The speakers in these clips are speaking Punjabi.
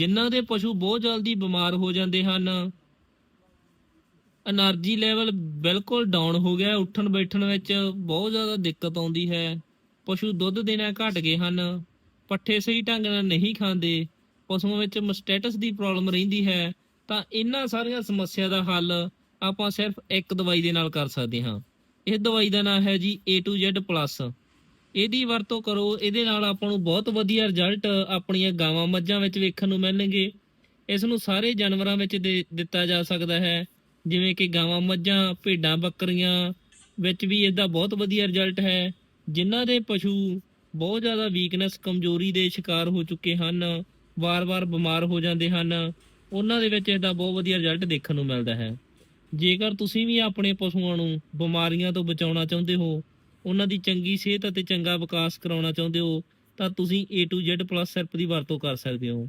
ਜਿਨ੍ਹਾਂ ਦੇ ਪਸ਼ੂ ਬਹੁਤ ਜਲਦੀ ਬਿਮਾਰ ਹੋ ਜਾਂਦੇ ਹਨ। એનર્ਜੀ ਲੈਵਲ ਬਿਲਕੁਲ ਡਾਊਨ ਹੋ ਗਿਆ ਉੱਠਣ ਬੈਠਣ ਵਿੱਚ ਬਹੁਤ ਜ਼ਿਆਦਾ ਦਿੱਕਤ ਆਉਂਦੀ ਹੈ। ਪਸ਼ੂ ਦੁੱਧ ਦੇਣਾ ਘਟ ਗਏ ਹਨ। ਪੱਠੇ ਸਹੀ ਢੰਗ ਨਾਲ ਨਹੀਂ ਖਾਂਦੇ। ਪਸ਼ੂਆਂ ਵਿੱਚ ਮਸਟੈਟਸ ਦੀ ਪ੍ਰੋਬਲਮ ਰਹਿੰਦੀ ਹੈ। ਤਾਂ ਇਹਨਾਂ ਸਾਰੀਆਂ ਸਮੱਸਿਆ ਦਾ ਹੱਲ ਆਪਾਂ ਸਿਰਫ ਇੱਕ ਦਵਾਈ ਦੇ ਨਾਲ ਕਰ ਸਕਦੇ ਹਾਂ। ਇਹ ਦਵਾਈ ਦਾ ਨਾਮ ਹੈ ਜੀ A to Z+ ਇਹਦੀ ਵਰਤੋਂ ਕਰੋ, ਇਹਦੇ ਨਾਲ ਆਪਾਂ ਨੂੰ ਬਹੁਤ ਵਧੀਆ ਰਿਜ਼ਲਟ ਆਪਣੀਆਂ ਗਾਵਾਂ ਮੱਝਾਂ ਵਿੱਚ ਵੇਖਣ ਨੂੰ ਮਿਲਣਗੇ। ਇਸ ਨੂੰ ਸਾਰੇ ਜਾਨਵਰਾਂ ਵਿੱਚ ਦੇ ਦਿੱਤਾ ਜਾ ਸਕਦਾ ਹੈ। ਜਿਵੇਂ ਕਿ ਗਾਵਾਂ ਮੱਝਾਂ, ਭੇਡਾਂ ਬੱਕਰੀਆਂ ਵਿੱਚ ਵੀ ਇਹਦਾ ਬਹੁਤ ਵਧੀਆ ਰਿਜ਼ਲਟ ਹੈ। ਜਿਨ੍ਹਾਂ ਦੇ ਪਸ਼ੂ ਬਹੁਤ ਜ਼ਿਆਦਾ ਵੀਕਨੈਸ ਕਮਜ਼ੋਰੀ ਦੇ ਸ਼ਿਕਾਰ ਹੋ ਚੁੱਕੇ ਹਨ, ਵਾਰ-ਵਾਰ ਬਿਮਾਰ ਹੋ ਜਾਂਦੇ ਹਨ, ਉਹਨਾਂ ਦੇ ਵਿੱਚ ਇਹਦਾ ਬਹੁਤ ਵਧੀਆ ਰਿਜ਼ਲਟ ਦੇਖਣ ਨੂੰ ਮਿਲਦਾ ਹੈ। ਜੇਕਰ ਤੁਸੀਂ ਵੀ ਆਪਣੇ ਪਸ਼ੂਆਂ ਨੂੰ ਬਿਮਾਰੀਆਂ ਤੋਂ ਬਚਾਉਣਾ ਚਾਹੁੰਦੇ ਹੋ ਉਹਨਾਂ ਦੀ ਚੰਗੀ ਸਿਹਤ ਅਤੇ ਚੰਗਾ ਵਿਕਾਸ ਕਰਾਉਣਾ ਚਾਹੁੰਦੇ ਹੋ, ਤਾਂ ਤੁਸੀਂ A to Z plus syrup ਦੀ ਵਰਤੋਂ ਕਰ ਸਕਦੇ ਹੋ।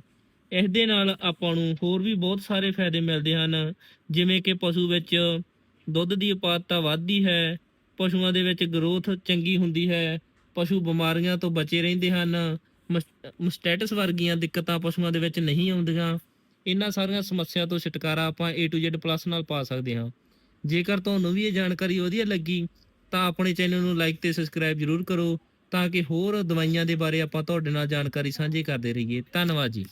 ਇਸ ਦੇ ਨਾਲ ਆਪਾਂ ਨੂੰ ਹੋਰ ਵੀ ਬਹੁਤ ਸਾਰੇ ਫਾਇਦੇ ਮਿਲਦੇ ਹਨ, ਜਿਵੇਂ ਕਿ ਪਸ਼ੂ ਵਿੱਚ ਦੁੱਧ ਦੀ ਉਪਾਦਤਾ ਵੱਧਦੀ ਹੈ, ਪਸ਼ੂਆਂ ਦੇ ਵਿੱਚ ਗਰੋਥ ਚੰਗੀ ਹੁੰਦੀ ਹੈ, ਪਸ਼ੂ ਬਿਮਾਰੀਆਂ ਤੋਂ ਬਚੇ ਰਹਿੰਦੇ ਹਨ ਮਸਟੈਟਸ ਵਰਗੀਆਂ ਦਿੱਕਤਾਂ ਪਸ਼ੂਆਂ ਦੇ ਵਿੱਚ ਨਹੀਂ ਆਉਂਦੀਆਂ। ਇਹਨਾਂ ਸਾਰੀਆਂ ਸਮੱਸਿਆ ਤੋਂ ਛੁਟਕਾਰਾ ਆਪਾਂ A to Z ਪਲੱਸ ਨਾਲ ਪਾ ਸਕਦੇ ਹਾਂ। ਜੇਕਰ ਤੁਹਾਨੂੰ ਵੀ ਇਹ ਜਾਣਕਾਰੀ ਵਧੀਆ ਲੱਗੀ ਤਾਂ ਆਪਣੇ ਚੈਨਲ ਨੂੰ ਲਾਈਕ ਤੇ ਸਬਸਕ੍ਰਾਈਬ ਜਰੂਰ ਕਰੋ ਤਾਂ ਕਿ ਹੋਰ ਦਵਾਈਆਂ ਦੇ ਬਾਰੇ ਆਪਾਂ ਤੁਹਾਡੇ ਨਾਲ ਜਾਣਕਾਰੀ ਸਾਂਝੀ ਕਰਦੇ ਰਹੀਏ। ਧੰਨਵਾਦ ਜੀ।